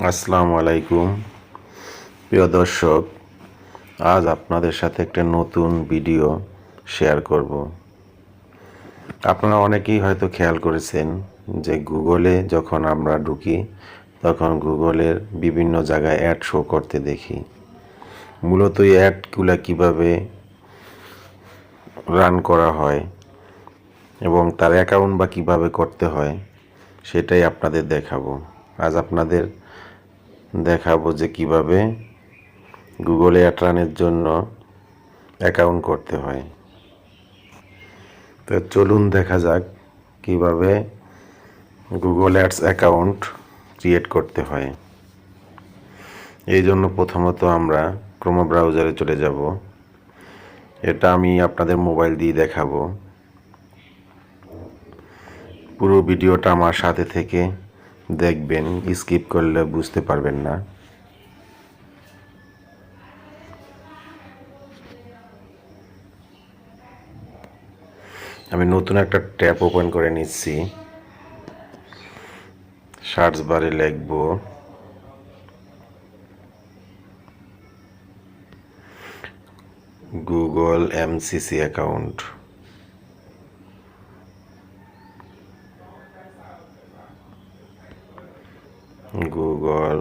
আসসালামু আলাইকুম। প্রিয় দর্শক, আজ আপনাদের সাথে একটা নতুন ভিডিও শেয়ার করব। আপনারা অনেকেই হয়তো খেয়াল করেছেন যে গুগলে যখন আমরা ঢুকি, তখন গুগলের বিভিন্ন জায়গায় অ্যাড শো করতে দেখি। মূলত এই অ্যাডগুলো কীভাবে রান করা হয় এবং তার অ্যাকাউন্ট বা কীভাবে করতে হয়, সেটাই আপনাদের দেখাবো। আজ আপনাদের দেখাবো যে কীভাবে গুগলে অ্যাট্রানের জন্য অ্যাকাউন্ট করতে হয়। তো চলুন দেখা যাক কীভাবে গুগল অ্যাডস অ্যাকাউন্ট ক্রিয়েট করতে হয়। এই জন্য প্রথমত আমরা ক্রোম ব্রাউজারে চলে যাব। এটা আমি আপনাদের মোবাইল দিয়ে দেখাবো। পুরো ভিডিওটা আমার সাথে থেকে দেখবেন স্কিপ করলে বুঝতে পারবেন না। আমি নতুন একটা ট্যাপ ওপেন করে নিচ্ছি। সার্চ বারে লিখব Google MCC account Google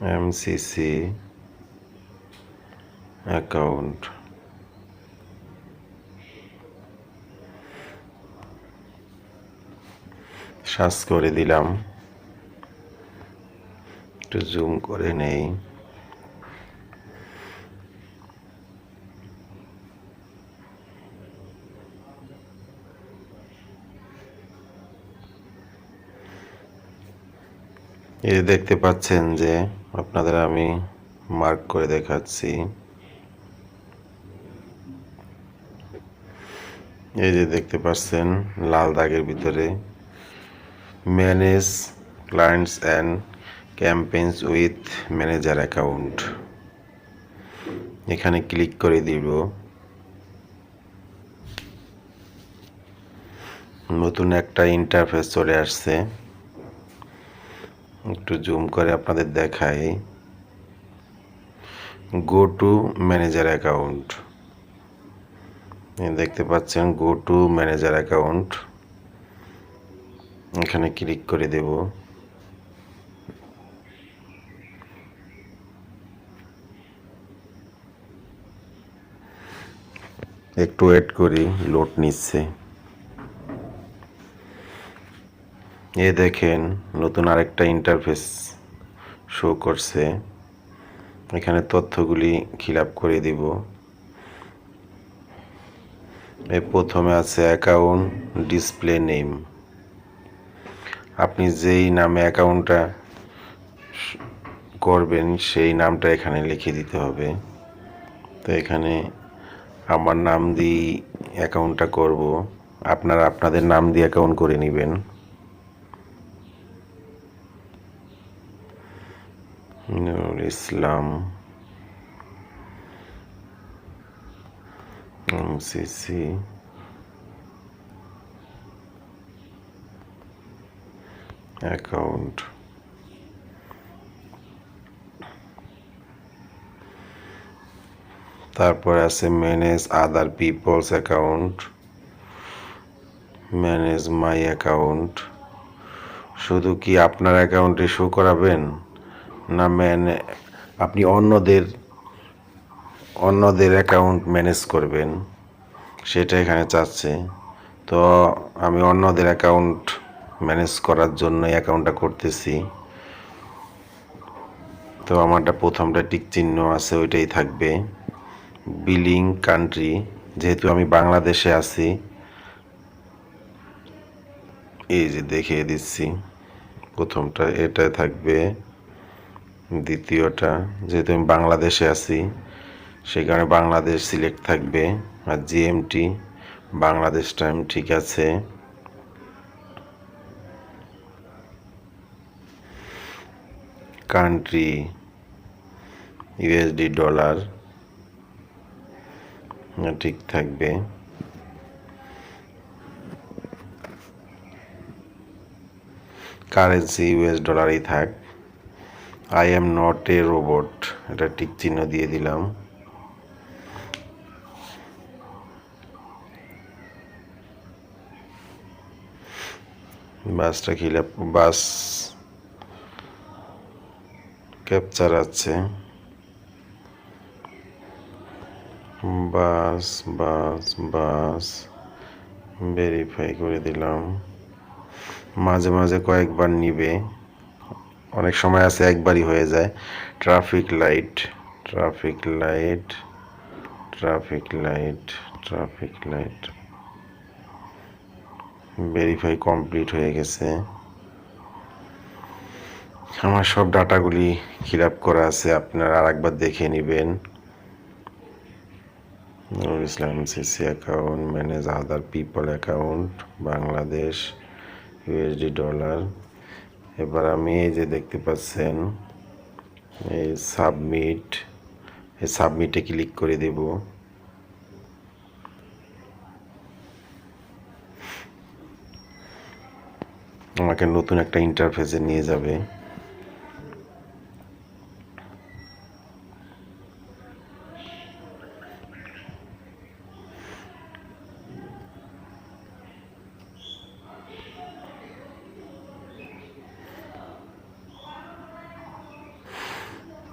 MCC account search করে দিলাম। একটু জুম করে নেই। এই যে দেখতে পাচ্ছেন যে আপনাদের আমি মার্ক করে দেখাচ্ছি। এই যে দেখতে পাচ্ছেন লাল দাগের ভিতরে। Manage clients and campaigns with manager account এখানে ক্লিক করে দিব। নতুন একটা ইন্টারফেস চলে আসছে। একটু জুম করে আপনাদের দেখাই। গো টু ম্যানেজার অ্যাকাউন্ট দেখতে পাচ্ছেন গো টু ম্যানেজার অ্যাকাউন্ট এখানে ক্লিক করে দেব। একটু ওয়েট করি লোড নিচ্ছে। এ দেখেন নতুন আরেকটা ইন্টারফেস শো করছে। এখানে তথ্যগুলি আপ করে দিব। এ প্রথমে আছে অ্যাকাউন্ট ডিসপ্লে নেম আপনি যেই নামে অ্যাকাউন্টটা করবেন, সেই নামটা এখানে লিখে দিতে হবে। তো এখানে আমার নাম দিয়ে অ্যাকাউন্টটা করব। আপনারা আপনাদের নাম দিয়ে অ্যাকাউন্ট করে নেবেন। নুরুল ইসলাম। এমসিসি অ্যাকাউন্ট তারপর আছে manage other people's account manage my account শুধু কি আপনার অ্যাকাউন্টে শো করাবেন? না ম্যানে, আপনি অন্যদের অন্যদের অ্যাকাউন্ট ম্যানেজ করবেন। সেটা এখানে চাচ্ছে। তো আমি অন্যদের অ্যাকাউন্ট ম্যানেজ করার জন্য অ্যাকাউন্টটা করতেছি। তো আমারটা প্রথমটা টিক চিহ্ন আছে, ওইটাই থাকবে। বিলিং কান্ট্রি যেহেতু আমি বাংলাদেশে আছি, এই যে দেখিয়ে দিচ্ছি। প্রথমটা, এটা থাকবে। দ্বিতীয়টা, যেহেতু আমি বাংলাদেশে আছি সেই কারণে বাংলাদেশ সিলেক্ট থাকবে। আর জিএমটি, বাংলাদেশ টাইম, ঠিক আছে। কান্ট্রি, ইউএসডি ডলার ঠিক থাকবে। কারেন্সি, ইউএস ডলারই থাক। I am not a robot এটা টিক চিহ্ন দিয়ে দিলাম। বাসটা খিলে বাস ক্যাপচার আছে। বাস বাস বাস। ভেরিফাই করে দিলাম। মাঝে মাঝে কয়েকবার নিবে। অনেক সময় আছে একবারই হয়ে যায়। Traffic light traffic light traffic light traffic light verify complete হয়ে গেছে। আমার সব ডাটাগুলি ফিল আপ করা আছে, আপনারা আরেকবার দেখে নেবেন। Nurul Islam CC account manage other people account Bangladesh USD dollar এবার আমি এই যে দেখতে পাচ্ছেন, এই সাবমিট, এই সাবমিটে ক্লিক করে দেব। আমাকে নতুন একটা ইন্টারফেসে নিয়ে যাবে।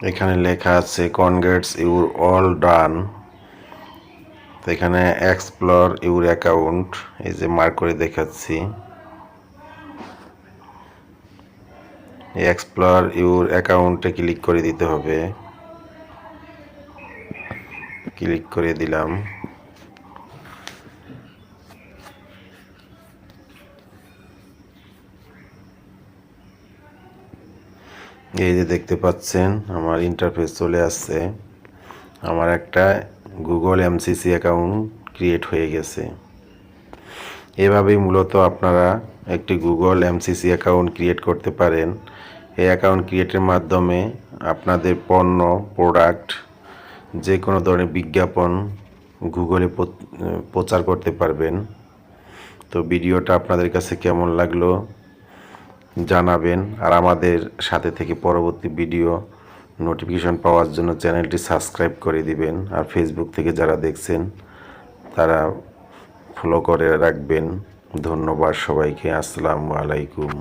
এখানে লেখা আছে কনগ্রেটস ইউর অল ডান তো এখানে এক্সপ্লোর ইউর অ্যাকাউন্ট এই যে মার্ক করে দেখাচ্ছি। এক্সপ্লোর ইউর অ্যাকাউন্টে ক্লিক করে দিতে হবে। ক্লিক করে দিলাম। এই যে দেখতে পাচ্ছেন, আমার ইন্টারফেস চলে আসছে। আমার একটা গুগল এমসিসি অ্যাকাউন্ট ক্রিয়েট হয়ে গেছে। এভাবেই মূলত আপনারা একটি গুগল এমসিসি অ্যাকাউন্ট ক্রিয়েট করতে পারেন। এই অ্যাকাউন্ট ক্রিয়েটের মাধ্যমে আপনাদের পণ্য প্রোডাক্ট যে কোনো ধরনের বিজ্ঞাপন গুগলে প্রচার করতে পারবেন। তো ভিডিওটা আপনাদের কাছে কেমন লাগল জানাবেন আর আমাদের সাথে থেকে পরবর্তী ভিডিও নোটিফিকেশন পাওয়ার জন্য চ্যানেলটি সাবস্ক্রাইব করে দিবেন আর ফেসবুক থেকে যারা দেখছেন, তারা ফলো করে রাখবেন। ধন্যবাদ সবাইকে। আসসালামু আলাইকুম।